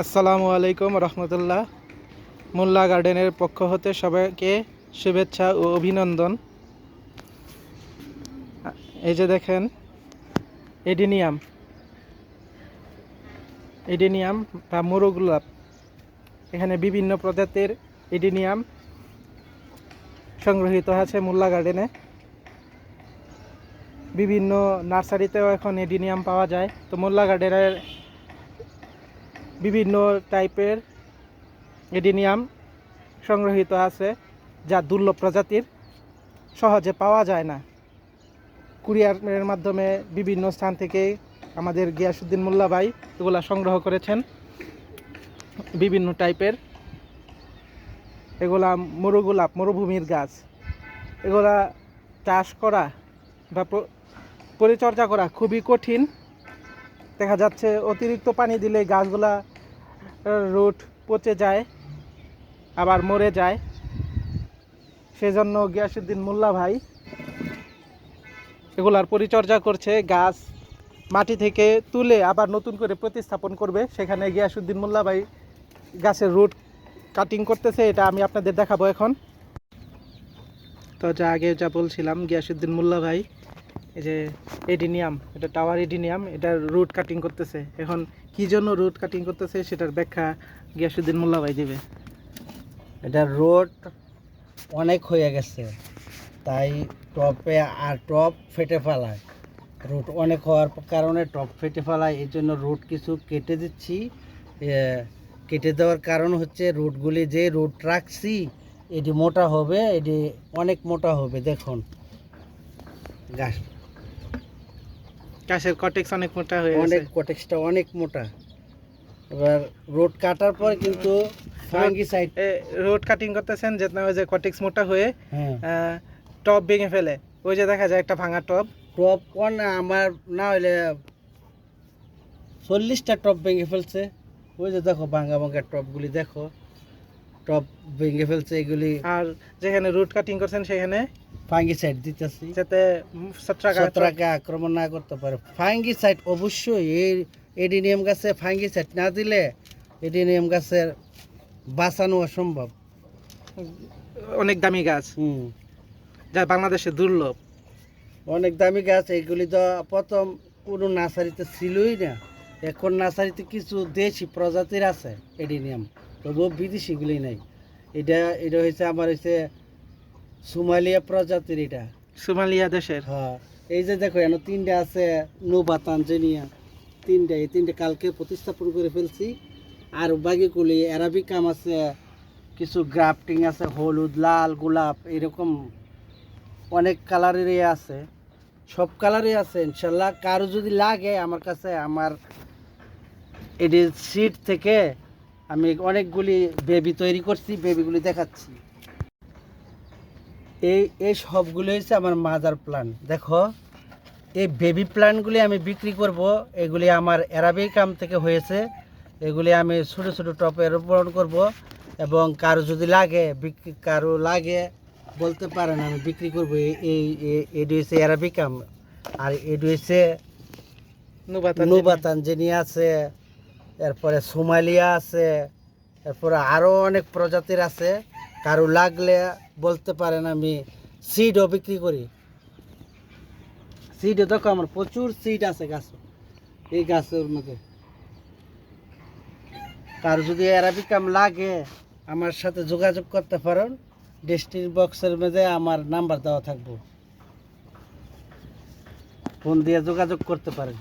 আসসালামু আলাইকুম রহমতুল্লাহ। মোল্লা গার্ডেনের পক্ষ হতে সবাইকে শুভেচ্ছা ও অভিনন্দন। এই যে দেখেন, এডিনিয়াম। এডিনিয়াম বা মরু এখানে বিভিন্ন প্রজাতির এডিনিয়াম সংগ্রহীত আছে মোল্লা গার্ডেনে। বিভিন্ন নার্সারিতেও এখন এডিনিয়াম পাওয়া যায়। তো মোল্লা গার্ডেনের বিভিন্ন টাইপের এডিনিয়াম সংগ্রহীত আছে, যা দুর্লভ প্রজাতির সহজে পাওয়া যায় না। কুরিয়ারের মাধ্যমে বিভিন্ন স্থান থেকে আমাদের গিয়াসুদ্দিন মোল্লা ভাই এগুলা সংগ্রহ করেছেন। বিভিন্ন টাইপের এগুলা মরুগোলাপ, মরুভূমির গাছ। এগুলা চাষ করা বা পরিচর্যা করা খুবই কঠিন। দেখা যাচ্ছে অতিরিক্ত পানি দিলে গাছগুলা রুট পচে যায়, আবার মরে যায়। সেজন্য গিয়াসুদ্দিন মোল্লা ভাই এগুলার পরিচর্যা করছে, গাছ মাটি থেকে তুলে আবার নতুন করে প্রতিস্থাপন করবে। সেখানে গিয়াসুদ্দিন মোল্লা ভাই গাছের রুট কাটিং করতেছে, এটা আমি আপনাদের দেখাবো এখন। তো যা আগে যা বলছিলাম গিয়াসুদ্দিন মোল্লা ভাই এই যে এডিনিয়াম, এটা টাওয়ার এডিনিয়াম, এটা রুট কাটিং করতেছে। এখন কি জন্য রুট কাটিং করতেছে সেটার ব্যাখ্যা গিয়াসুদ্দিন মোল্লা ভাই দিবে। এটা রোড অনেক হয়ে গেছে, তাই টপে আর টপ ফেটে ফেলায়। রুট অনেক হওয়ার কারণে টপ ফেটে ফেলায় এই জন্য রুট কিছু কেটে দিচ্ছি। কেটে দেওয়ার কারণ হচ্ছে রুটগুলি যে রুট রাখছি, এটি মোটা হবে, এটি অনেক মোটা হবে, দেখুন। গাছ গাছের কটেক্স অনেক মোটা হয়ে অনেক কটেক্সটা অনেক মোটা। এবার রোড কাটার পর কিন্তু ফাঙ্গিসাইড রোড কাটিং করতেছেন যেটা ওই যে কটেক্স মোটা হয়ে হ্যাঁ। টপ ভেঙে ফেলে। ওই যে দেখা যায় একটা ভাঙা টপ টপ কোন আমার না হইলে চল্লিশটা টপ ভেঙে ফেলছে। ওই যে দেখো ভাঙ্গা ভাঙ্গা টপগুলি দেখো। টপ ভেঙে ফেলছে এগুলি। আর যেখানে রুট কাটিং করছেন সেখানে? ফাঙ্গিসাইড দিতেছি। যাতে ছত্রাকে আক্রমণ না করতে পারে। ফাঙ্গিসাইড অবশ্যই এই এডিনিয়াম গাছে ফাঙ্গিসাইড না দিলে এডিনিয়াম গাছের বাঁচানো অসম্ভব। অনেক দামি গাছ। হুম। যা বাংলাদেশে দুর্লভ। অনেক দামি গাছ এগুলি তো প্রথম কোনো নার্সারিতে ছিলই না। এখন নার্সারিতে কিছু দেশি প্রজাতির আছে এডিনিয়াম। তবুও বিদেশিগুলি নাই। এটা এটা হয়েছে আমার হয়েছে সোমালিয়া প্রজাতির এটা। সোমালিয়া দেশের? হ্যাঁ এই যে দেখো এখানে তিনটে আছে নোভা তানজেনিয়া তিনটা এই তিনটে কালকে প্রতিস্থাপন করে ফেলছি। আর বাকিগুলি অ্যারাবিকাম আছে কিছু গ্রাফটিং আছে হলুদ লাল গোলাপ এরকম অনেক কালারেরই আছে। সব কালারই আছে ইনশাল্লাহ। কারও যদি লাগে আমার কাছে আমার এটি সিট থেকে আমি অনেকগুলি বেবি তৈরি করছি বেবিগুলি দেখাচ্ছি। এই এই সবগুলো হচ্ছে আমার মাদার প্ল্যান দেখো এই বেবি প্ল্যান্টগুলি আমি বিক্রি করব। এগুলি আমার অ্যারাবিকাম থেকে হয়েছে। এগুলি আমি ছোটো ছোটো টপে রোপণ করব এবং কারও যদি লাগে বিক্রি কারও লাগে বলতে পারেন আমি বিক্রি করব। এই এটি হচ্ছে অ্যারাবিকাম আর এটি হচ্ছে নুবাতা নোবা তানজেনিয়া আছে। এরপরে সোমালিয়া আছে, এরপরে আরও অনেক প্রজাতির আছে। কারও লাগলে বলতে পারেন আমি সিডও বিক্রি করি। সিডও দেখো আমার প্রচুর সিড আছে গাছ, এই গাছের মধ্যে। কারও যদি অ্যারাবিকাম লাগে, আমার সাথে যোগাযোগ করতে পারেন। ডিস্ট্রিক্ট বক্সের মধ্যে আমার নাম্বার দেওয়া থাকব। ফোন দিয়ে যোগাযোগ করতে পারেন।